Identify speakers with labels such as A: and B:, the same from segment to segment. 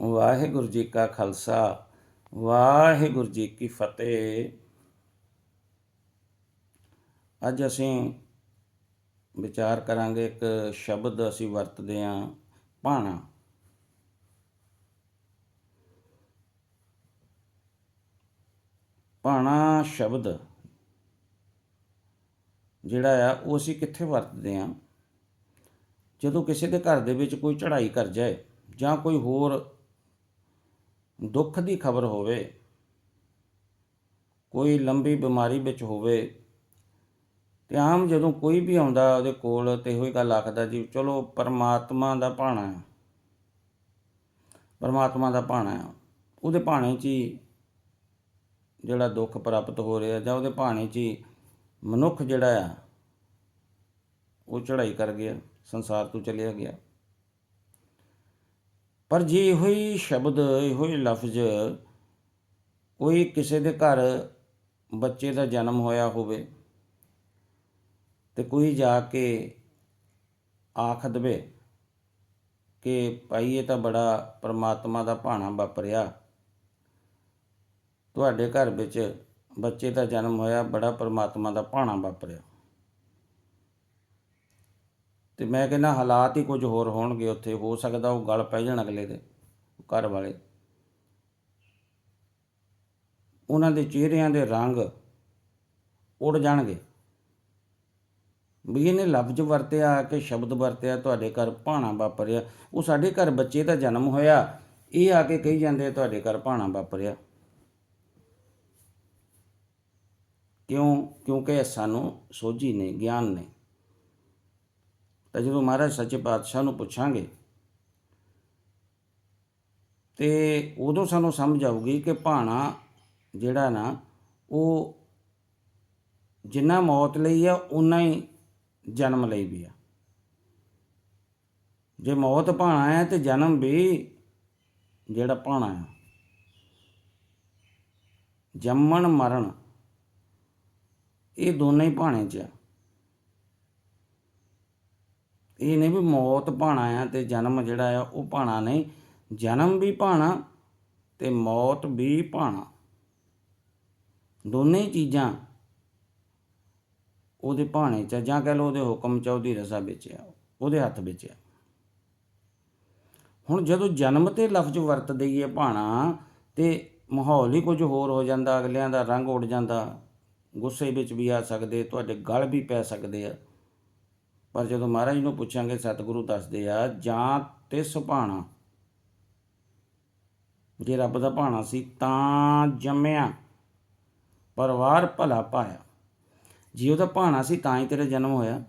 A: ਵਾਹਿਗੁਰੂ ਜੀ ਕਾ ਖਾਲਸਾ, ਵਾਹਿਗੁਰੂ ਜੀ ਕੀ ਫਤਿਹ। ਅੱਜ ਅਸੀਂ ਵਿਚਾਰ ਕਰਾਂਗੇ ਇੱਕ ਸ਼ਬਦ ਅਸੀਂ ਵਰਤਦੇ ਹਾਂ ਭਾਣਾ। ਭਾਣਾ ਸ਼ਬਦ ਜਿਹੜਾ ਆ, ਉਹ ਅਸੀਂ ਕਿੱਥੇ ਵਰਤਦੇ ਹਾਂ ਜਦੋਂ ਕਿਸੇ ਦੇ ਘਰ ਦੇ ਵਿੱਚ ਕੋਈ ਚੜ੍ਹਾਈ ਕਰ ਜਾਏ ਜਾਂ ਕੋਈ ਹੋਰ ਦੁੱਖ ਦੀ ਖਬਰ ਹੋਵੇ, ਕੋਈ ਲੰਬੀ ਬਿਮਾਰੀ ਵਿੱਚ ਹੋਵੇ, ਤੇ ਆਮ ਜਦੋਂ ਕੋਈ ਵੀ ਆਉਂਦਾ ਉਹਦੇ ਕੋਲ ਤੇ ਇਹੋ ਹੀ ਗੱਲ ਆਖਦਾ ਜੀ, ਚਲੋ ਪਰਮਾਤਮਾ ਦਾ ਭਾਣਾ ਹੈ। ਪਰਮਾਤਮਾ ਦਾ ਭਾਣਾ ਹੈ। ਉਹਦੇ ਭਾਣੇ 'ਚ ਹੀ ਜਿਹੜਾ ਦੁੱਖ ਪ੍ਰਾਪਤ ਹੋ ਰਿਹਾ ਜਾਂ ਉਹਦੇ ਭਾਣੇ 'ਚ ਹੀ ਮਨੁੱਖ ਜਿਹੜਾ ਆ, ਉਹ ਚੜ੍ਹਾਈ ਕਰ ਗਿਆ, ਸੰਸਾਰ ਤੋਂ ਚਲਿਆ ਗਿਆ। ਪਰ ਜੇ ਇਹੋ ਹੀ ਸ਼ਬਦ ਇਹੋ ਹੀ ਲਫ਼ਜ਼, ਕੋਈ ਕਿਸੇ ਦੇ ਘਰ ਬੱਚੇ ਦਾ ਜਨਮ ਹੋਇਆ ਹੋਵੇ ਤੇ ਕੋਈ ਜਾ ਕੇ ਆਖ ਦਵੇ ਕਿ ਭਾਈ ਇਹ ਤਾਂ ਬੜਾ ਪਰਮਾਤਮਾ ਦਾ ਭਾਣਾ ਵਾਪਰਿਆ, ਤੁਹਾਡੇ ਘਰ ਵਿੱਚ ਬੱਚੇ ਦਾ ਜਨਮ ਹੋਇਆ, ਬੜਾ ਪਰਮਾਤਮਾ ਦਾ ਭਾਣਾ ਵਾਪਰਿਆ। ਤੇ ਮੈਂ ਕਹਿੰਦਾ ਹਾਲਾਤ ਹੀ ਕੁਝ ਹੋਰ ਹੋਣਗੇ ਉੱਥੇ, ਹੋ ਸਕਦਾ ਉਹ ਗਲ ਪੈ ਜਾਣ ਅਗਲੇ ਦੇ, ਘਰ ਵਾਲੇ। ਉਹਨਾਂ ਦੇ ਚਿਹਰਿਆਂ ਦੇ ਰੰਗ ਉੜ ਜਾਣਗੇ। ਵੀ ਇਹਨੇ ਲਫ਼ਜ਼ ਵਰਤਿਆ ਕਿ ਸ਼ਬਦ ਵਰਤਿਆ, ਤੁਹਾਡੇ ਘਰ ਭਾਣਾ ਵਾਪਰਿਆ। ਉਹ ਸਾਡੇ ਘਰ ਬੱਚੇ ਦਾ ਜਨਮ ਹੋਇਆ, ਇਹ ਆ ਕੇ ਕਹੀ ਜਾਂਦੇ ਤੁਹਾਡੇ ਘਰ ਭਾਣਾ ਵਾਪਰਿਆ। ਕਿਉਂ? ਕਿਉਂਕਿ ਸਾਨੂੰ ਸੋਝੀ ਨੇ, ਗਿਆਨ ਨੇ। ਤਾਂ ਜਦੋਂ ਮਹਾਰਾਜ ਸੱਚੇ ਪਾਤਸ਼ਾਹ ਨੂੰ ਪੁੱਛਾਂਗੇ, ਤੇ ਉਦੋਂ ਸਾਨੂੰ ਸਮਝ ਆਊਗੀ ਕਿ ਭਾਣਾ ਜਿਹੜਾ ਨਾ, ਉਹ ਜਿੰਨਾ ਮੌਤ ਲਈ ਆ ਉਨਾ ਹੀ ਜਨਮ ਲਈ ਵੀ ਆ। ਜੇ ਮੌਤ ਭਾਣਾ ਹੈ ਤੇ ਜਨਮ ਵੀ ਜਿਹੜਾ ਭਾਣਾ ਆ। ਜੰਮਣ ਮਰਨ, ਇਹ ਦੋਨੇ ਹੀ ਭਾਣੇ 'ਚ ਆ। ਇਹ ਨਹੀਂ ਵੀ ਮੌਤ ਭਾਣਾ ਆ ਤੇ ਜਨਮ ਜਿਹੜਾ ਆ ਉਹ ਭਾਣਾ ਨਹੀਂ, ਜਨਮ ਵੀ ਭਾਣਾ ਤੇ ਮੌਤ ਵੀ ਭਾਣਾ। ਦੋਨੇ ਚੀਜ਼ਾਂ ਉਹਦੇ ਭਾਣੇ 'ਚ ਜਾਂ ਕਹਿ ਲਓ ਉਹਦੇ ਹੁਕਮ 'ਚ ਉਹਦੀ ਰਜ਼ਾ ਵਿੱਚ ਆ, ਉਹਦੇ ਹੱਥ ਵਿੱਚ ਆ। ਹੁਣ ਜਦੋਂ ਜਨਮ ਤੇ ਲਫ਼ਜ਼ ਵਰਤ ਦਈਏ ਭਾਣਾ ਤੇ ਮਾਹੌਲ ਹੀ ਕੁਝ ਹੋਰ ਹੋ ਜਾਂਦਾ, ਅਗਲਿਆਂ ਦਾ ਰੰਗ ਉੱਡ ਜਾਂਦਾ, ਗੁੱਸੇ ਵਿੱਚ ਵੀ ਆ ਸਕਦੇ, ਤੁਹਾਡੇ ਗਲ ਵੀ ਪੈ ਸਕਦੇ ਆ। ਪਰ ਜਦੋਂ ਮਹਾਰਾਜ ਨੂੰ ਪੁੱਛਾਂਗੇ ਸਤਿਗੁਰੂ ਦੱਸਦੇ ਆ, ਜਾਂ ਤਿਸ ਸੁਭਾਣਾ। ਜੇ ਰੱਬ ਦਾ ਭਾਣਾ ਸੀ ਤਾਂ ਜੰਮਿਆ ਪਰਿਵਾਰ ਭਲਾ ਪਾਇਆ। ਜੇ ਉਹਦਾ ਭਾਣਾ ਸੀ ਤਾਂ ਹੀ ਤੇਰਾ ਜਨਮ ਹੋਇਆ।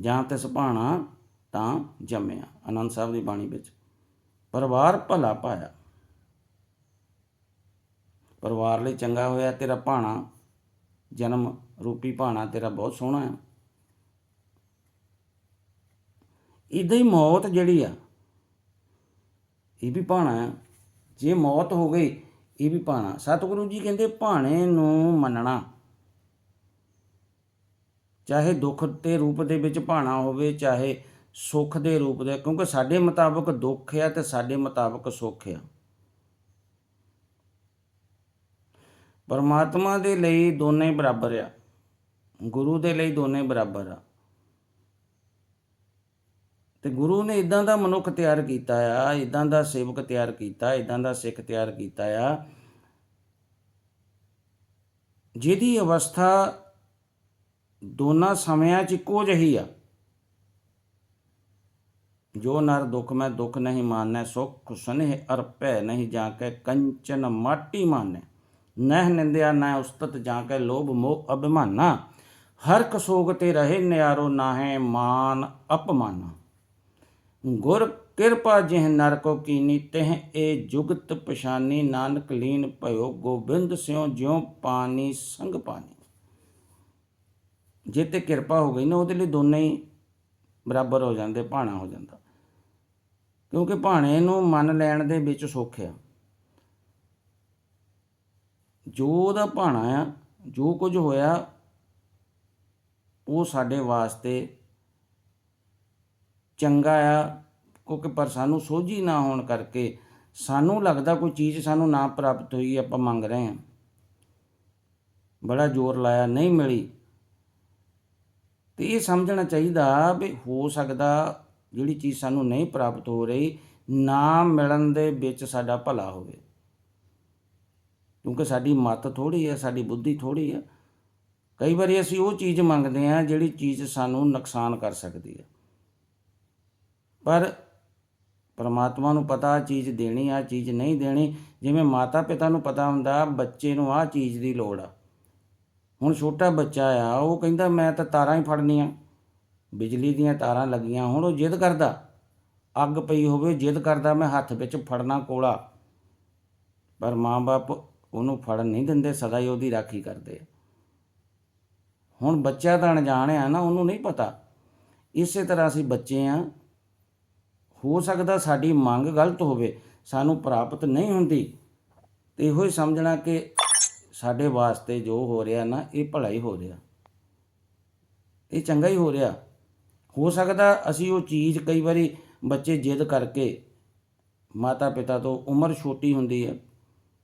A: ਜਾਂ ਤਿਸ ਸੁਭਾਣਾ ਤਾਂ ਜੰਮਿਆ ਆਨੰਦ ਸਾਹਿਬ ਦੀ ਬਾਣੀ ਵਿੱਚ। ਪਰਿਵਾਰ ਭਲਾ ਪਾਇਆ। ਪਰਿਵਾਰ ਲਈ ਚੰਗਾ ਹੋਇਆ, ਤੇਰਾ ਭਾਣਾ, ਜਨਮ ਰੂਪੀ ਭਾਣਾ, ਤੇਰਾ ਬਹੁਤ ਸੋਹਣਾ ਹੈ ਇਦਾਂ ਹੀ ਮੌਤ ਜਿਹੜੀ ਆ, ਇਹ ਵੀ ਭਾਣਾ ਹੈ। ਜੇ ਮੌਤ ਹੋ ਗਈ, ਇਹ ਵੀ ਭਾਣਾ। ਸਤਿਗੁਰੂ ਜੀ ਕਹਿੰਦੇ ਭਾਣੇ ਨੂੰ ਮੰਨਣਾ। ਚਾਹੇ ਦੁੱਖ ਦੇ ਰੂਪ ਦੇ ਵਿੱਚ ਭਾਣਾ ਹੋਵੇ, ਚਾਹੇ ਸੁੱਖ ਦੇ ਰੂਪ ਦੇ, ਕਿਉਂਕਿ ਸਾਡੇ ਮੁਤਾਬਕ ਦੁੱਖ ਆ ਤੇ ਸਾਡੇ ਮੁਤਾਬਕ ਸੁੱਖ ਆ। ਪਰਮਾਤਮਾ ਦੇ ਲਈ ਦੋਨੇ ਬਰਾਬਰ ਆ। ਗੁਰੂ ਦੇ ਲਈ ਦੋਨੇ ਬਰਾਬਰ ਆ। ਤੇ ਗੁਰੂ ਨੇ ਇਦਾਂ ਦਾ ਮਨੁੱਖ ਤਿਆਰ ਕੀਤਾ ਆ ਇਦਾਂ ਦਾ ਸੇਵਕ ਤਿਆਰ ਕੀਤਾ ਇਦਾਂ ਦਾ ਸਿੱਖ ਤਿਆਰ ਕੀਤਾ ਆ। ਜਿਹਦੀ ਅਵਸਥਾ ਦੋਨਾਂ ਸਮਿਆਂ 'ਚ ਇੱਕੋ ਜਿਹੀ ਆ। ਜੋ ਨਰ ਦੁੱਖ ਮੈਂ ਦੁੱਖ ਨਹੀਂ ਮਾਨੈ ਸੁਖ ਸੁਨੇਹ ਅਰਪੈ ਨਹੀਂ ਜਾ ਕੇ ਕੰਚਨ ਮਾਟੀ ਮਾਨੈ ਨਹਿ ਨਿੰਦਿਆ ਨਾ ਉਸਤਤ ਜਾ ਕੇ ਲੋਭ ਮੋਹ ਅਭਿਮਾਨਾ। ਹਰ ਕਸੋਗ ਤੇ ਰਹੇ ਨਿਆਰੋ ਨਾਹੇ, ਮਾਨ ਅਪਮਾਨਾ। ਗੁਰ ਕਿਰਪਾ ਜਿਹ ਨਰ ਕੋ ਕੀਨੀ, ਤਹ ਏ ਜੁਗਤ ਪਛਾਨੀ, ਨਾਨਕ ਲੀਨ ਭਇਓ ਗੋਬਿੰਦ ਸਿਉ ਜਿਉ ਪਾਣੀ ਸੰਗ ਪਾਣੀ। ਜੇ ਤੇ ਕਿਰਪਾ ਹੋ ਗਈ ਨਾ, ਉਹਦੇ ਲਈ ਦੋਨੇ ਹੀ ਬਰਾਬਰ ਹੋ ਜਾਂਦੇ, ਭਾਣਾ ਹੋ ਜਾਂਦਾ। ਕਿਉਂਕਿ ਭਾਣੇ ਨੂੰ ਮੰਨ ਲੈਣ ਦੇ ਵਿੱਚ ਸੁੱਖ ਆ। ਜੋ ਉਹਦਾ ਭਾਣਾ ਆ, ਜੋ ਕੁਝ ਹੋਇਆ, ਉਹ ਸਾਡੇ ਵਾਸਤੇ ਚੰਗਾ ਆ, ਕਿਉਂਕਿ ਪਰ ਸਾਨੂੰ ਸੋਝੀ ਨਾ ਹੋਣ ਕਰਕੇ ਸਾਨੂੰ ਲੱਗਦਾ ਕੋਈ ਚੀਜ਼ ਸਾਨੂੰ ਨਾ ਪ੍ਰਾਪਤ ਹੋਈ, ਆਪਾਂ ਮੰਗ ਰਹੇ ਹਾਂ। ਬੜਾ ਜ਼ੋਰ ਲਾਇਆ, ਨਹੀਂ ਮਿਲੀ। ਤੇ ਇਹ ਸਮਝਣਾ ਚਾਹੀਦਾ ਵੀ ਹੋ ਸਕਦਾ ਜਿਹੜੀ ਚੀਜ਼ ਸਾਨੂੰ ਨਹੀਂ ਪ੍ਰਾਪਤ ਹੋ ਰਹੀ, ਨਾ ਮਿਲਣ ਦੇ ਵਿੱਚ ਸਾਡਾ ਭਲਾ ਹੋਵੇ। ਕਿਉਂਕਿ ਸਾਡੀ ਮੱਤ ਥੋੜੀ ਹੈ ਸਾਡੀ ਬੁੱਧੀ ਥੋੜੀ ਹੈ ਕਈ ਵਾਰੀ ਅਸੀਂ ਉਹ ਚੀਜ਼ ਮੰਗਦੇ ਹਾਂ ਜਿਹੜੀ ਚੀਜ਼ ਸਾਨੂੰ ਨੁਕਸਾਨ ਕਰ ਸਕਦੀ ਹੈ ਪਰ ਪਰਮਾਤਮਾ ਨੂੰ ਪਤਾ ਆਹ ਚੀਜ਼ ਦੇਣੀ ਆ ਚੀਜ਼ ਨਹੀਂ ਦੇਣੀ। ਜਿਵੇਂ ਮਾਤਾ ਪਿਤਾ ਨੂੰ ਪਤਾ ਹੁੰਦਾ, ਬੱਚੇ ਨੂੰ ਆਹ ਚੀਜ਼ ਦੀ ਲੋੜ ਆ। ਹੁਣ ਛੋਟਾ ਬੱਚਾ ਆ, ਉਹ ਕਹਿੰਦਾ, ਮੈਂ ਤਾਂ ਤਾਰਾਂ ਹੀ ਫੜਨੀਆਂ। ਬਿਜਲੀ ਦੀਆਂ ਤਾਰਾਂ ਲੱਗੀਆਂ ਹੁਣ, ਉਹ ਜਿੱਦ ਕਰਦਾ। ਅੱਗ ਪਈ ਹੋਵੇ ਜਿੱਦ ਕਰਦਾ, ਮੈਂ ਹੱਥ ਵਿੱਚ ਫੜਨਾ ਕੋਲਾ। ਪਰ ਮਾਂ-ਬਾਪ ਉਹਨੂੰ ਫੜਨ ਨਹੀਂ ਦਿੰਦੇ, ਸਦਾ ਹੀ ਉਹਦੀ ਰਾਖੀ ਕਰਦੇ ਹੁਣ ਬੱਚਾ ਤਾਂ ਅਣਜਾਣ ਆ ਨਾ, ਉਹਨੂੰ ਨਹੀਂ ਪਤਾ। ਇਸੇ ਤਰ੍ਹਾਂ ਅਸੀਂ ਬੱਚੇ ਆ ਹੋ ਸਕਦਾ ਸਾਡੀ ਮੰਗ ਗਲਤ ਹੋਵੇ, ਸਾਨੂੰ ਪ੍ਰਾਪਤ ਨਹੀਂ ਹੁੰਦੀ। ਤੇ ਇਹੋ ਹੀ ਸਮਝਣਾ ਕਿ ਸਾਡੇ ਵਾਸਤੇ ਜੋ ਹੋ ਰਿਹਾ ਨਾ, ਇਹ ਭਲਾ ਹੀ ਹੋ ਰਿਹਾ। ਇਹ ਚੰਗਾ ਹੀ ਹੋ ਰਿਹਾ। ਹੋ ਸਕਦਾ ਅਸੀਂ ਉਹ ਚੀਜ਼ ਕਈ ਵਾਰੀ ਬੱਚੇ ਜਿੱਦ ਕਰਕੇ ਮਾਤਾ ਪਿਤਾ ਤੋਂ ਉਮਰ ਛੋਟੀ ਹੁੰਦੀ ਹੈ,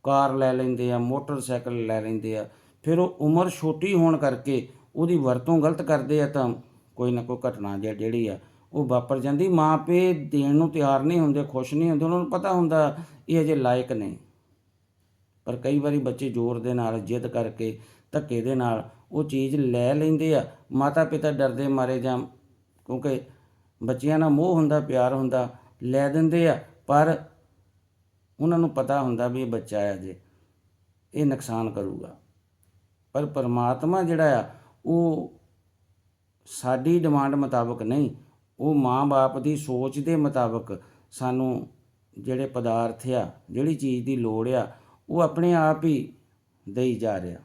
A: ਕਾਰ ਲੈ ਲੈਂਦੇ ਆ, ਮੋਟਰਸਾਈਕਲ ਲੈ ਲੈਂਦੇ ਆ, ਫਿਰ ਉਹ ਉਮਰ ਛੋਟੀ ਹੋਣ ਕਰਕੇ ਉਹਦੀ ਵਰਤੋਂ ਗਲਤ ਕਰਦੇ ਆ ਤਾਂ ਕੋਈ ਨਾ ਕੋਈ ਘਟਨਾ ਜਿਹ- ਜਿਹੜੀ ਆ ਉਹ ਵਾਪਰ ਜਾਂਦੀ। ਮਾਂ ਪੇ ਦੇਣ ਨੂੰ ਤਿਆਰ ਨਹੀਂ ਹੁੰਦੇ, ਖੁਸ਼ ਨਹੀਂ ਹੁੰਦੇ, ਉਹਨਾਂ ਨੂੰ ਪਤਾ ਹੁੰਦਾ ਇਹ ਅਜੇ ਲਾਇਕ ਨਹੀਂ। ਪਰ ਕਈ ਵਾਰੀ ਬੱਚੇ ਜ਼ੋਰ ਦੇ ਨਾਲ, ਜਿੱਦ ਕਰਕੇ, ਧੱਕੇ ਦੇ ਨਾਲ ਉਹ ਚੀਜ਼ ਲੈ ਲੈਂਦੇ ਆ। ਮਾਤਾ ਪਿਤਾ ਡਰਦੇ ਮਾਰੇ ਜਾਂ ਕਿਉਂਕਿ ਬੱਚਿਆਂ ਨਾਲ ਮੋਹ ਹੁੰਦਾ, ਪਿਆਰ ਹੁੰਦਾ, ਲੈ ਦਿੰਦੇ ਆ, ਪਰ ਉਹਨਾਂ ਨੂੰ ਪਤਾ ਹੁੰਦਾ ਵੀ ਇਹ ਬੱਚਾ ਆ ਜੇ ਇਹ ਨੁਕਸਾਨ ਕਰੂਗਾ। ਪਰ ਪਰਮਾਤਮਾ ਜਿਹੜਾ ਆ, ਉਹ ਸਾਡੀ ਡਿਮਾਂਡ ਮੁਤਾਬਕ ਨਹੀਂ ਉਹ ਮਾਂ-ਬਾਪ ਦੀ ਸੋਚ ਦੇ ਮੁਤਾਬਕ ਸਾਨੂੰ ਜਿਹੜੇ ਪਦਾਰਥ ਆ, ਜਿਹੜੀ ਚੀਜ਼ ਦੀ ਲੋੜ ਆ, ਉਹ ਆਪਣੇ ਆਪ ਹੀ ਦੇਈ ਜਾ ਰਿਹਾ।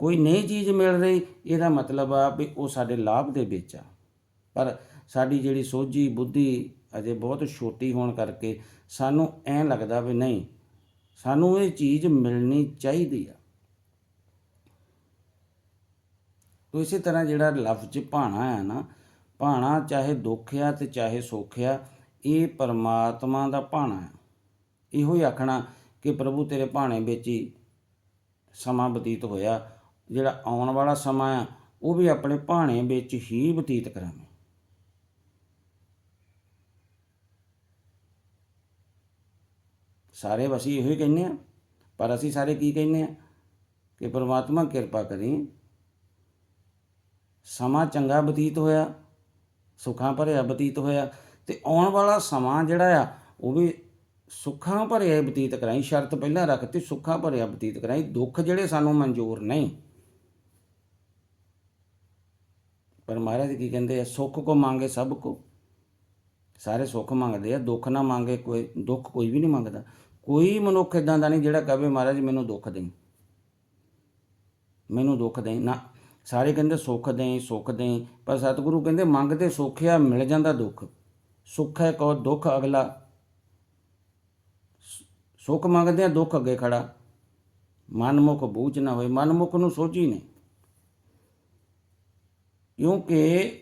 A: ਕੋਈ ਨਈ ਚੀਜ਼ ਮਿਲ ਰਹੀ, ਇਹਦਾ ਮਤਲਬ ਆ ਵੀ ਉਹ ਸਾਡੇ ਲਾਭ ਦੇ ਵਿੱਚ ਆ। ਪਰ ਸਾਡੀ ਜਿਹੜੀ ਸੋਝੀ ਬੁੱਧੀ ਅਜੇ ਬਹੁਤ ਛੋਟੀ ਹੋਣ ਕਰਕੇ ਸਾਨੂੰ ਐਂ ਲੱਗਦਾ ਵੀ ਨਹੀਂ, ਸਾਨੂੰ ਇਹ ਚੀਜ਼ ਮਿਲਣੀ ਚਾਹੀਦੀ ਆ। ਤੋ ਇਸੇ ਤਰ੍ਹਾਂ ਜਿਹੜਾ ਲਫ਼ਜ਼ ਭਾਣਾ ਹੈ ਨਾ ਭਾਣਾ, ਚਾਹੇ ਦੁੱਖ ਆ ਤੇ ਚਾਹੇ ਸੁੱਖ ਆ, ਇਹ ਪਰਮਾਤਮਾ ਦਾ ਭਾਣਾ ਹੈ। ਇਹੋ ਹੀ ਆਖਣਾ ਕਿ ਪ੍ਰਭੂ ਤੇਰੇ ਭਾਣੇ ਵਿੱਚ ਹੀ ਸਮਾਂ ਬਤੀਤ ਹੋਇਆ। ਜਿਹੜਾ ਆਉਣ ਵਾਲਾ ਸਮਾਂ ਆ, ਉਹ ਵੀ ਆਪਣੇ ਭਾਣੇ ਵਿੱਚ ਹੀ ਬਤੀਤ ਕਰਾਂਗੇ। ਸਾਰੇ ਅਸੀਂ ਇਹੋ ਹੀ ਕਹਿੰਦੇ ਆ, ਪਰ ਅਸੀਂ ਸਾਰੇ ਕੀ ਕਹਿੰਦੇ ਆ? ਕਿ ਪ੍ਰਮਾਤਮਾ ਕਿਰਪਾ ਕਰੀ, ਸਮਾਂ ਚੰਗਾ ਬਤੀਤ ਹੋਇਆ ਸੁੱਖਾਂ ਭਰਿਆ ਬਤੀਤ ਹੋਇਆ ਤੇ ਆਉਣ ਵਾਲਾ ਸਮਾਂ ਜਿਹੜਾ ਆ, ਉਹ ਵੀ ਸੁੱਖਾਂ ਭਰਿਆ ਬਤੀਤ ਕਰਾਈ, ਸ਼ਰਤ ਪਹਿਲਾਂ ਰੱਖਤੀ ਸੁੱਖਾਂ ਭਰਿਆ ਬਤੀਤ ਕਰਾਈ, ਦੁੱਖ ਜਿਹੜੇ ਸਾਨੂੰ ਮਨਜ਼ੂਰ ਨਹੀਂ। ਪਰ ਮਹਾਰਾਜ ਕੀ ਕਹਿੰਦੇ ਆ, ਸੁੱਖ ਕੋ ਮੰਗੇ ਸਭ ਕੋ। ਸਾਰੇ ਸੁੱਖ ਮੰਗਦੇ ਆ, ਦੁੱਖ ਨਾ ਮੰਗੇ ਕੋਈ, ਦੁੱਖ ਕੋਈ ਵੀ ਨਹੀਂ ਮੰਗਦਾ। ਕੋਈ ਮਨੁੱਖ ਇਦਾਂ ਦਾ ਨਹੀਂ ਜਿਹੜਾ ਕਹੇ ਮਹਾਰਾਜ ਮੈਨੂੰ ਦੁੱਖ ਦੇਈ। ਮੈਨੂੰ ਦੁੱਖ ਦੇਈ, ਨਾ ਸਾਰੇ ਕਹਿੰਦੇ ਸੁੱਖ ਦੇਈ ਸੁੱਖ ਦੇਈ, ਪਰ ਸਤਿਗੁਰੂ ਕਹਿੰਦੇ ਮੰਗਦੇ ਸੁੱਖਿਆ ਮਿਲ ਜਾਂਦਾ ਦੁੱਖ। ਸੁੱਖ ਹੈ ਕੋ ਦੁੱਖ ਅਗਲਾ। ਸੁੱਖ ਮੰਗਦੇ ਆ ਦੁੱਖ ਅੱਗੇ ਖੜਾ। ਮਨਮੁਖ ਬੂਝ ਨਾ ਹੋਏ, ਮਨਮੁਖ ਨੂੰ ਸੋਝੀ ਨਹੀਂ ਕਿਉਂਕਿ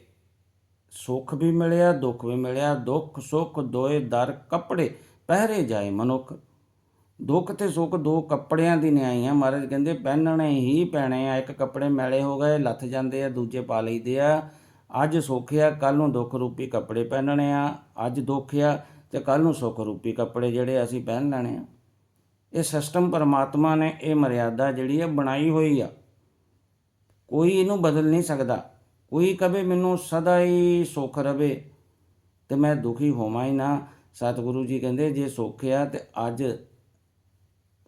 A: ਸੁੱਖ ਵੀ ਮਿਲਿਆ, ਦੁੱਖ ਵੀ ਮਿਲਿਆ, ਦੁੱਖ ਸੁੱਖ ਦੋਏ ਦਰ ਕੱਪੜੇ ਪਹਿਰੇ ਜਾਏ ਮਨੁੱਖ। ਦੁੱਖ ਤੇ ਸੁੱਖ ਦੋ ਕੱਪੜਿਆਂ ਦੀ ਨਿਆਈ ਆ। ਮਹਾਰਾਜ ਕਹਿੰਦੇ, ਪਹਿਨਣੇ ਹੀ ਪੈਣੇ ਆ। ਇੱਕ ਕੱਪੜੇ ਮੈਲੇ ਹੋ ਗਏ, ਲੱਥ ਜਾਂਦੇ ਆ, ਦੂਜੇ ਪਾ ਲਈਦੇ ਆ। ਅੱਜ ਸੁੱਖ ਆ ਕੱਲ ਨੂੰ ਦੁੱਖ ਰੂਪੀ ਕੱਪੜੇ ਪਹਿਨਣੇ ਆ। ਅੱਜ ਦੁੱਖ ਆ ਤੇ ਕੱਲ ਨੂੰ ਸੁੱਖ ਰੂਪੀ ਕੱਪੜੇ ਜਿਹੜੇ ਅਸੀਂ ਪਹਿਨ ਲੈਣੇ ਆ। ਇਹ ਸਿਸਟਮ ਪਰਮਾਤਮਾ ਨੇ, ਇਹ ਮਰਿਆਦਾ ਜਿਹੜੀ ਆ, ਬਣਾਈ ਹੋਈ ਆ। ਕੋਈ ਇਹਨੂੰ ਬਦਲ ਨਹੀਂ ਸਕਦਾ। ਕੋਈ ਕਵੇ ਮੈਨੂੰ ਸਦਾ ਹੀ ਸੁੱਖ ਰਵੇ ਤੇ ਮੈਂ ਦੁਖੀ ਹੋਵਾਂ ਹੀ ਨਾ। ਸਤਿਗੁਰੂ ਜੀ ਕਹਿੰਦੇ, ਜੇ ਸੁੱਖ ਆ ਤੇ ਅੱਜ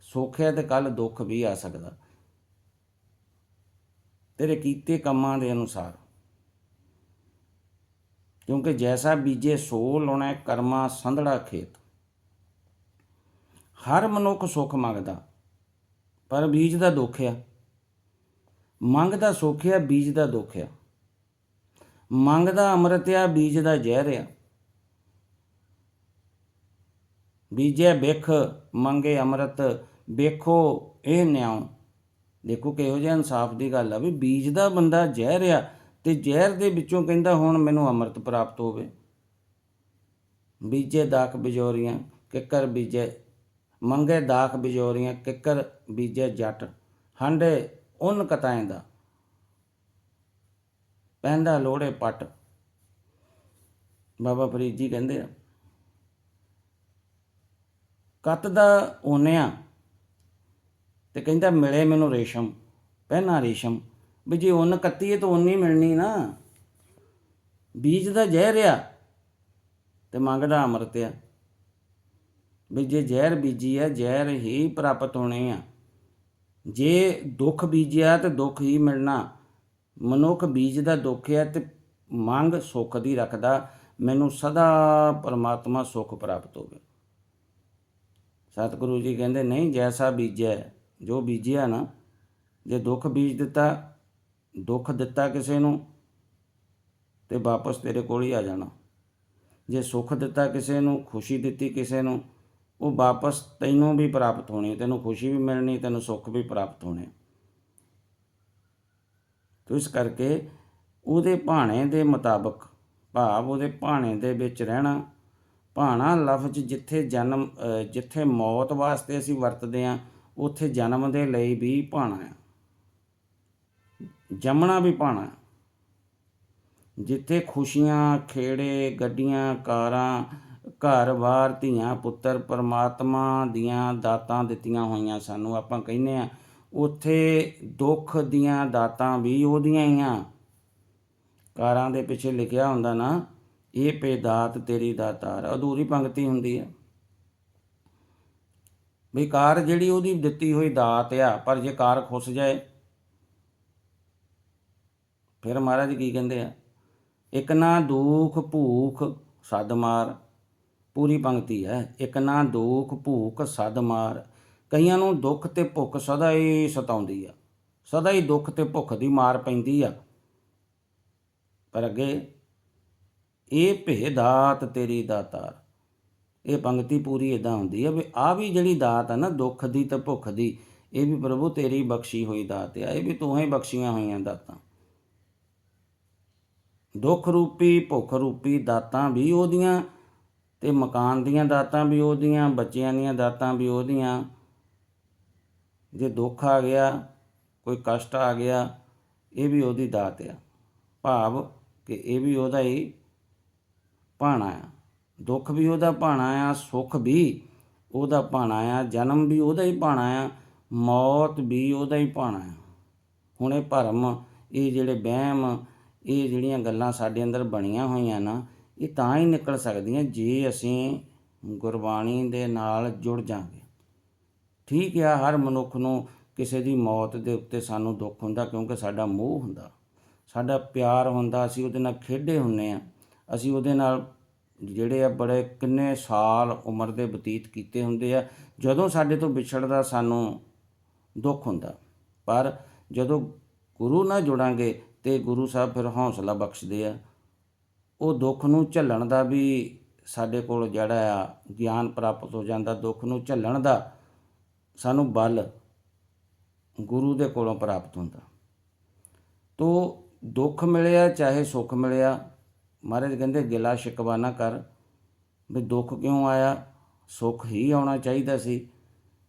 A: ਸੁੱਖ ਹੈ ਤੇ ਕੱਲ ਦੁੱਖ ਵੀ ਆ ਸਕਦਾ। ਤੇਰੇ ਕੀਤੇ ਕੰਮਾਂ ਦੇ ਅਨੁਸਾਰ। ਕਿਉਂਕਿ ਜੈਸਾ ਬੀਜੇ ਸੋ ਲਾਉਣਾ ਕਰਮਾ ਸੰਧੜਾ ਖੇਤ। ਹਰ ਮਨੁੱਖ ਸੁੱਖ ਮੰਗਦਾ, ਪਰ ਬੀਜ ਦਾ ਦੁੱਖ ਆ ਮੰਗਦਾ ਸੁੱਖ ਆ ਬੀਜ ਦਾ ਦੁੱਖ ਆ ਮੰਗਦਾ ਅੰਮ੍ਰਿਤ ਆ ਬੀਜ ਦਾ ਜ਼ਹਿਰ ਆ ਬੀਜੇ ਬਿਖ ਮੰਗੇ ਅੰਮ੍ਰਿਤ ਵੇਖੋ, ਇਹ ਨਿਆਉ। ਦੇਖੋ ਕਿਹੋ ਜਿਹਾ ਇਨਸਾਫ ਦੀ ਗੱਲ ਆ ਵੀ ਬੀਜ ਦਾ ਬੰਦਾ ਜ਼ਹਿਰ ਆ ਤੇ ਜ਼ਹਿਰ ਦੇ ਵਿੱਚੋਂ ਕਹਿੰਦਾ ਹੁਣ ਮੈਨੂੰ ਅੰਮ੍ਰਿਤ ਪ੍ਰਾਪਤ ਹੋਵੇ। ਬੀਜੇ ਦਾਖ ਬਿਜੋਰੀਆਂ, ਕਿੱਕਰ ਬੀਜੇ, ਮੰਗੇ ਦਾਖ ਬਿਜੋਰੀਆਂ, ਕਿੱਕਰ ਬੀਜੇ ਜੱਟ। ਹੰਡੇ ਉਨ ਕਤਾਏ ਦਾ, ਪੈਂਦਾ ਲੋੜੇ ਪੱਟ। ਬਾਬਾ ਫਰੀਦ ਜੀ ਕਹਿੰਦੇ ਆ, ਕੱਤ ਦਾ ਓਨਿਆ ਤੇ ਕਹਿੰਦਾ, ਮਿਲੇ ਮੈਨੂੰ ਰੇਸ਼ਮ, ਪਹਿਨਾ ਰੇਸ਼ਮ। ਵੀ ਜੇ ਉਹਨ ਹੈ ਤਾਂ ਉਨੀ ਮਿਲਣੀ ਨਾ। ਬੀਜ ਦਾ ਜ਼ਹਿਰ ਆ ਤੇ ਮੰਗਦਾ ਅੰਮ੍ਰਿਤ ਆ। ਵੀ ਜੇ ਜ਼ਹਿਰ ਬੀਜੀ ਆ, ਜ਼ਹਿਰ ਹੀ ਪ੍ਰਾਪਤ ਹੋਣੇ ਆ। ਜੇ ਦੁੱਖ ਬੀਜਿਆ ਤੇ ਦੁੱਖ ਹੀ ਮਿਲਣਾ। ਮਨੁੱਖ ਬੀਜ ਦਾ ਦੁੱਖ ਹੈ ਤੇ ਮੰਗ ਸੁੱਖ ਦੀ ਰੱਖਦਾ। ਮੈਨੂੰ ਸਦਾ ਪਰਮਾਤਮਾ ਸੁੱਖ ਪ੍ਰਾਪਤ ਹੋਵੇ। ਸਤਿਗੁਰੂ ਜੀ ਕਹਿੰਦੇ, ਨਹੀਂ, ਜੈਸਾ ਬੀਜਿਆ ਜੋ ਬੀਜਿਆ ਨਾ, ਜੇ ਦੁੱਖ ਬੀਜ ਦਿੱਤਾ, ਦੁੱਖ ਦਿੱਤਾ ਕਿਸੇ ਨੂੰ, ਤੇ ਵਾਪਸ ਤੇਰੇ ਕੋਲ ਹੀ ਆ ਜਾਣਾ। ਜੇ ਸੁੱਖ ਦਿੱਤਾ ਕਿਸੇ ਨੂੰ, ਖੁਸ਼ੀ ਦਿੱਤੀ ਕਿਸੇ ਨੂੰ, ਉਹ ਵਾਪਸ ਤੈਨੂੰ ਵੀ ਪ੍ਰਾਪਤ ਹੋਣੀ ਤੈਨੂੰ ਖੁਸ਼ੀ ਵੀ ਮਿਲਣੀ, ਤੈਨੂੰ ਸੁੱਖ ਵੀ ਪ੍ਰਾਪਤ ਹੋਣੇ ਤੋ ਇਸ ਕਰਕੇ ਉਹਦੇ ਭਾਣੇ ਦੇ ਮੁਤਾਬਕ ਭਾਵ ਉਹਦੇ ਭਾਣੇ ਦੇ ਵਿੱਚ ਰਹਿਣਾ, ਭਾਣਾ ਲਫ਼ਜ਼ ਜਿੱਥੇ ਜਨਮ ਜਿੱਥੇ ਮੌਤ ਵਾਸਤੇ ਅਸੀਂ ਵਰਤਦੇ ਆ ਉੱਥੇ ਜਨਮ ਦੇ ਲਈ ਵੀ ਭਾਣਾ ਆ ਜੰਮਣਾ ਵੀ ਭਾਣਾ ਜਿੱਥੇ ਖੁਸ਼ੀਆਂ, ਖੇੜੇ, ਗੱਡੀਆਂ, ਕਾਰਾਂ ਘਰ-ਬਾਰ ਧੀਆਂ, ਪੁੱਤਰ, ਪਰਮਾਤਮਾ ਦੀਆਂ ਦਾਤਾਂ ਦਿੱਤੀਆਂ ਹੋਈਆਂ ਸਾਨੂੰ ਆਪਾਂ ਕਹਿੰਦੇ ਆ ਉੱਥੇ ਦੁੱਖ ਦੀਆਂ ਦਾਤਾਂ ਵੀ ਉਹਦੀਆਂ ਹੀ ਆ। ਕਾਰਾਂ ਦੇ ਪਿੱਛੇ ਲਿਖਿਆ ਹੁੰਦਾ ਨਾ, ਇਹ ਪੇ ਦਾਤ ਤੇਰੀ ਦਾਤਾਰ। ਅਧੂਰੀ ਪੰਕਤੀ ਹੁੰਦੀ ਹੈ ਵੀ ਕਾਰ ਜਿਹੜੀ ਉਹਦੀ ਦਿੱਤੀ ਹੋਈ ਦਾਤ ਆ, ਪਰ ਜੇ ਕਾਰ ਖੁੱਸ ਜਾਏ, ਫਿਰ ਮਹਾਰਾਜ ਕੀ ਕਹਿੰਦੇ ਆ? ਇਕ ਨਾ ਦੁਖ ਭੂਖ ਸਦ ਮਾਰ, ਪੂਰੀ ਪੰਕਤੀ ਹੈ। ਇਕ ਨਾ ਦੁਖ ਭੂਖ ਸਦ ਮਾਰ। ਕਈਆਂ ਨੂੰ ਦੁੱਖ ਤੇ ਭੁੱਖ ਸਦਾ ਹੀ ਸਤਾਉਂਦੀ ਆ। ਸਦਾ ਹੀ ਦੁੱਖ ਤੇ ਭੁੱਖ ਦੀ ਮਾਰ ਪੈਂਦੀ ਆ। ਪਰ ਅੱਗੇ, ਇਹ ਭੇਦਾਤ ਤੇਰੀ ਦਾਤਾਰ। ਇਹ ਪੰਕਤੀ ਪੂਰੀ ਇਦਾਂ ਹੁੰਦੀ ਹੈ ਵੀ ਆ ਵੀ ਜਿਹੜੀ ਦਾਤ ਆ ਨਾ, ਦੁੱਖ ਦੀ ਤੇ ਭੁੱਖ ਦੀ, ਇਹ ਵੀ ਪ੍ਰਭੂ ਤੇਰੀ ਬਖਸ਼ੀ ਹੋਈ ਦਾਤ ਆ। ਇਹ ਵੀ ਤੂੰ ਹੀ ਬਖਸ਼ੀਆਂ ਹੋਈਆਂ ਦਾਤਾਂ। ਦੁੱਖ ਰੂਪੀ, ਭੁੱਖ ਰੂਪੀ ਦਾਤਾਂ ਵੀ ਉਹਦੀਆਂ ਤੇ ਮਕਾਨ ਦੀਆਂ ਦਾਤਾਂ ਵੀ ਉਹਦੀਆਂ, ਬੱਚਿਆਂ ਦੀਆਂ ਦਾਤਾਂ ਵੀ ਉਹਦੀਆਂ। ਜੇ ਦੁੱਖ ਆ ਗਿਆ, ਕੋਈ ਕਸ਼ਟ ਆ ਗਿਆ, ਇਹ ਵੀ ਉਹਦੀ ਦਾਤ ਆ। ਭਾਵ ਕਿ ਇਹ ਵੀ ਉਹਦਾ ਹੀ ਭਾਣਾ ਆ। ਦੁੱਖ ਵੀ ਉਹਦਾ ਭਾਣਾ ਆ, ਸੁੱਖ ਵੀ ਉਹਦਾ ਭਾਣਾ ਆ, ਜਨਮ ਵੀ ਉਹਦਾ ਹੀ ਭਾਣਾ ਆ, ਮੌਤ ਵੀ ਉਹਦਾ ਹੀ ਭਾਣਾ ਆ। ਹੁਣ ਇਹ ਭਰਮ, ਇਹ ਜਿਹੜੇ ਵਹਿਮ, ਇਹ ਜਿਹੜੀਆਂ ਗੱਲਾਂ ਸਾਡੇ ਅੰਦਰ ਬਣੀਆਂ ਹੋਈਆਂ ਨਾ, ਇਹ ਤਾਂ ਹੀ ਨਿਕਲ ਸਕਦੀਆਂ ਜੇ ਅਸੀਂ ਗੁਰਬਾਣੀ ਦੇ ਨਾਲ ਜੁੜ ਜਾਾਂਗੇ। ਠੀਕ ਆ, ਹਰ ਮਨੁੱਖ ਨੂੰ ਕਿਸੇ ਦੀ ਮੌਤ ਦੇ ਉੱਤੇ ਸਾਨੂੰ ਦੁੱਖ ਹੁੰਦਾ ਕਿਉਂਕਿ ਸਾਡਾ ਮੋਹ ਹੁੰਦਾ। ਸਾਡਾ ਪਿਆਰ ਹੁੰਦਾ, ਅਸੀਂ ਉਹਦੇ ਨਾਲ ਖੇਡੇ ਹੁੰਨੇ ਆ। ਅਸੀਂ ਉਹਦੇ ਨਾਲ ਜਿਹੜੇ ਆ ਬੜੇ ਕਿੰਨੇ ਸਾਲ ਉਮਰ ਦੇ ਬਤੀਤ ਕੀਤੇ ਹੁੰਦੇ ਆ, ਜਦੋਂ ਸਾਡੇ ਤੋਂ ਵਿਛੜਦਾ ਸਾਨੂੰ ਦੁੱਖ ਹੁੰਦਾ। ਪਰ ਜਦੋਂ ਗੁਰੂ ਨਾਲ ਜੁੜਾਂਗੇ ਤੇ ਗੁਰੂ ਸਾਹਿਬ ਫਿਰ ਹੌਸਲਾ ਬਖਸ਼ਦੇ ਆ, ਉਹ ਦੁੱਖ ਨੂੰ ਝੱਲਣ ਦਾ ਵੀ ਸਾਡੇ ਕੋਲ ਜਿਹੜਾ ਆ ਗਿਆਨ ਪ੍ਰਾਪਤ ਹੋ ਜਾਂਦਾ, ਦੁੱਖ ਨੂੰ ਝੱਲਣ ਦਾ ਸਾਨੂੰ ਬਲ ਗੁਰੂ ਦੇ ਕੋਲੋਂ ਪ੍ਰਾਪਤ ਹੁੰਦਾ। ਤੋ ਦੁੱਖ ਮਿਲਿਆ, ਚਾਹੇ ਸੁੱਖ ਮਿਲਿਆ ਮਹਾਰਾਜ ਕਹਿੰਦੇ, ਗਿਲਾ ਸ਼ਿਕਵਾ ਨਾ ਕਰ। ਵੀ ਦੁੱਖ ਕਿਉਂ ਆਇਆ? ਸੁੱਖ ਹੀ ਆਉਣਾ ਚਾਹੀਦਾ ਸੀ।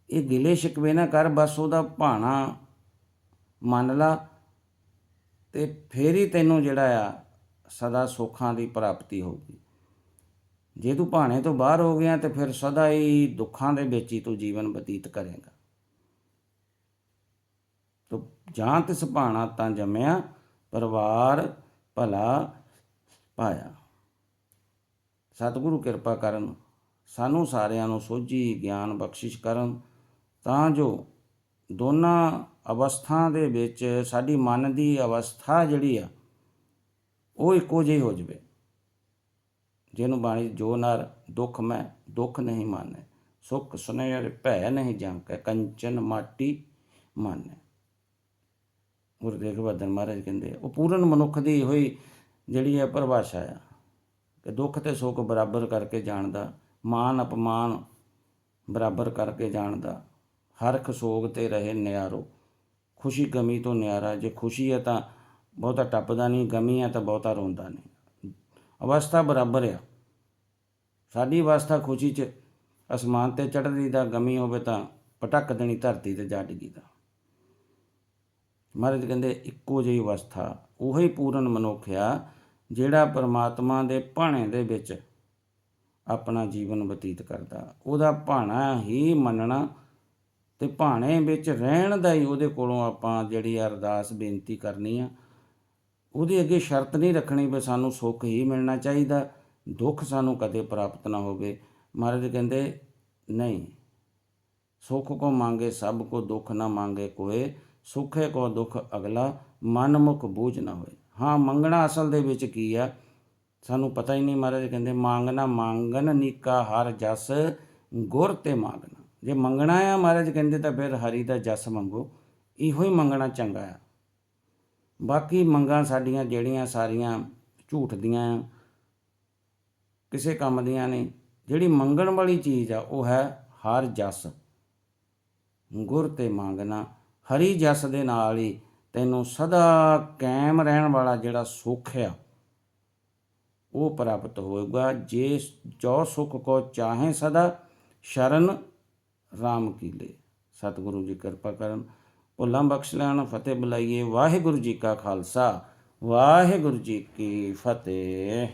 A: ਇਹ ਗਿਲੇ ਸ਼ਿਕਵੇ ਨਾ ਕਰ, ਬਸ ਉਹਦਾ ਭਾਣਾ ਮੰਨ ਲਾ ਤੇ ਫੇਰ ਹੀ ਤੈਨੂੰ ਜਿਹੜਾ ਆ, ਸਦਾ ਸੁੱਖਾਂ ਦੀ ਪ੍ਰਾਪਤੀ ਹੋਊਗੀ। ਜੇ ਤੂੰ ਭਾਣੇ ਤੋਂ ਬਾਹਰ ਹੋ ਗਿਆ ਤੇ ਫਿਰ ਸਦਾ ਹੀ ਦੁੱਖਾਂ ਦੇ ਵਿੱਚ ਹੀ ਤੂੰ ਜੀਵਨ ਬਤੀਤ ਕਰੇਗਾ। ਤੋ ਜਾਂ ਤਿਸ ਭਾਣਾ ਤਾਂ ਜੰਮਿਆ, ਪਰਿਵਾਰ, ਭਲਾ ਪਾਇਆ। ਸਤਿਗੁਰੂ ਕਿਰਪਾ ਕਰਨ ਸਾਨੂੰ ਸਾਰਿਆਂ ਨੂੰ ਸੋਝੀ ਗਿਆਨ ਬਖਸ਼ਿਸ਼ ਕਰਨ, ਤਾਂ ਜੋ ਦੋਨਾਂ ਅਵਸਥਾ ਦੇ ਵਿੱਚ ਸਾਡੀ ਮਨ ਦੀ ਅਵਸਥਾ ਜਿਹੜੀ ਆ, ਉਹ ਇੱਕੋ ਜਿਹੀ ਹੋ ਜਵੇ। ਜਿਹਨੂੰ ਬਾਣੀ ਜੋ ਨਰ ਦੁੱਖ ਮੈਂ, ਦੁੱਖ ਨਹੀਂ ਮਾਨੈ, ਸੁਖ ਸੁਨੇਰ ਭੈ ਨਹੀਂ ਜਾਂਕੈ, ਕੰਚਨ ਮਾਟੀ ਮਾਨੈ। ਗੁਰਦੇਵ ਬਦਨ ਮਹਾਰਾਜ ਕਹਿੰਦੇ ਉਹ ਪੂਰਨ ਮਨੁੱਖ ਦੀ ਹੋਈ ਜਿਹੜੀ ਹੈ ਪਰਿਭਾਸ਼ਾ ਆ, ਕਿ ਦੁੱਖ ਤੇ ਸੁੱਖ ਬਰਾਬਰ ਕਰਕੇ ਜਾਣਦਾ ਮਾਨ ਅਪਮਾਨ ਬਰਾਬਰ ਕਰਕੇ ਜਾਣਦਾ ਹਰਖ ਸੋਗ ਤੇ ਰਹੇ ਨਿਆਰੋ। ਖੁਸ਼ੀ ਗਮੀ ਤੋਂ ਨਿਆਰਾ, ਜੇ ਖੁਸ਼ੀ ਹੈ ਤਾਂ ਬਹੁਤਾ ਟੱਪਦਾ ਨਹੀਂ, ਗਮੀ ਹੈ ਤਾਂ ਬਹੁਤਾ ਰੋਂਦਾ ਨਹੀਂ। ਅਵਸਥਾ ਬਰਾਬਰ ਆ। ਸਾਡੀ ਅਵਸਥਾ ਖੁਸ਼ੀ 'ਚ ਅਸਮਾਨ ਤੇ ਚੜ੍ਹਦੀ ਦਾ, ਗਮੀ ਹੋਵੇ ਤਾਂ ਪਟਕ ਦੇਣੀ ਧਰਤੀ ਤੇ ਜਾ ਡਿੱਗੀ ਦਾ। ਮਹਾਰਾਜ ਕਹਿੰਦੇ, ਇੱਕੋ ਜਿਹੀ ਅਵਸਥਾ, ਉਹੀ ਪੂਰਨ ਮਨੁੱਖ ਆ ਜਿਹੜਾ ਪਰਮਾਤਮਾ ਦੇ ਭਾਣੇ ਦੇ ਵਿੱਚ ਆਪਣਾ ਜੀਵਨ ਬਤੀਤ ਕਰਦਾ, ਉਹਦਾ ਭਾਣਾ ਹੀ ਮੰਨਣਾ ਤੇ ਭਾਣੇ ਵਿੱਚ ਰਹਿਣ ਦਾ ਹੀ ਉਹਦੇ ਕੋਲੋਂ ਆਪਾਂ ਜਿਹੜੀ ਅਰਦਾਸ ਬੇਨਤੀ ਕਰਨੀ ਆ, ਉਹਦੇ ਅੱਗੇ ਸ਼ਰਤ ਨਹੀਂ ਰੱਖਣੀ ਵੀ ਸਾਨੂੰ ਸੁੱਖ ਹੀ ਮਿਲਣਾ ਚਾਹੀਦਾ, ਦੁੱਖ ਸਾਨੂੰ ਕਦੇ ਪ੍ਰਾਪਤ ਨਾ ਹੋਵੇ। ਮਹਾਰਾਜ ਕਹਿੰਦੇ, ਨਹੀਂ, ਸੁਖ ਕੋ ਮੰਗੇ ਸਭ ਕੋ ਦੁੱਖ ਨਾ ਮੰਗੇ ਕੋਏ, ਸੁਖੇ ਕੋ ਦੁੱਖ ਅਗਲਾ ਮਨਮੁਖ ਬੂਝ ਨਾ ਹੋਏ। ਹਾਂ, ਮੰਗਣਾ ਅਸਲ ਦੇ ਵਿੱਚ ਕੀ ਆ? ਸਾਨੂੰ ਪਤਾ ਹੀ ਨਹੀਂ ਮਹਾਰਾਜ, ਕਹਿੰਦੇ ਮੰਗਣਾ ਮੰਗਨ ਨੀਕਾ ਹਰ ਜਸ, ਗੁਰ ਤੇ ਮੰਗਣਾ। ਜੇ ਮੰਗਣਾ ਆ ਮਹਾਰਾਜ ਕਹਿੰਦੇ ਤਾਂ ਫਿਰ ਹਰੀ ਦਾ ਜਸ ਮੰਗੋ। ਇਹੋ ਹੀ ਮੰਗਣਾ ਚੰਗਾ ਆ। ਬਾਕੀ ਮੰਗਾਂ ਸਾਡੀਆਂ ਜਿਹੜੀਆਂ ਸਾਰੀਆਂ ਝੂਠ ਦੀਆਂ ਕਿਸੇ ਕੰਮ ਦੀਆਂ ਨਹੀਂ। ਜਿਹੜੀ ਮੰਗਣ ਵਾਲੀ ਚੀਜ਼ ਆ, ਉਹ ਹੈ ਹਰ ਜਸ, ਗੁਰ ਤੇ ਮੰਗਣਾ। ਹਰੀ ਜਸ ਦੇ ਨਾਲ ਹੀ ਤੈਨੂੰ ਸਦਾ ਕਾਇਮ ਰਹਿਣ ਵਾਲਾ ਜਿਹੜਾ ਸੁੱਖ ਆ, ਉਹ ਪ੍ਰਾਪਤ ਹੋਏਗਾ ਜੇ ਜੋ ਸੁਖ ਕੋ ਚਾਹੇ ਸਦਾ, ਸ਼ਰਨ RAM ਕੀ ਲੈ। ਸਤਿਗੁਰੂ ਜੀ ਕਿਰਪਾ ਕਰਨ। ਭੁੱਲਾਂ ਬਖਸ਼ ਲੈਣ, ਫਤਿਹ ਬੁਲਾਈਏ। ਵਾਹਿਗੁਰੂ ਜੀ ਕਾ ਖਾਲਸਾ, ਵਾਹਿਗੁਰੂ ਜੀ ਕੀ ਫਤਿਹ।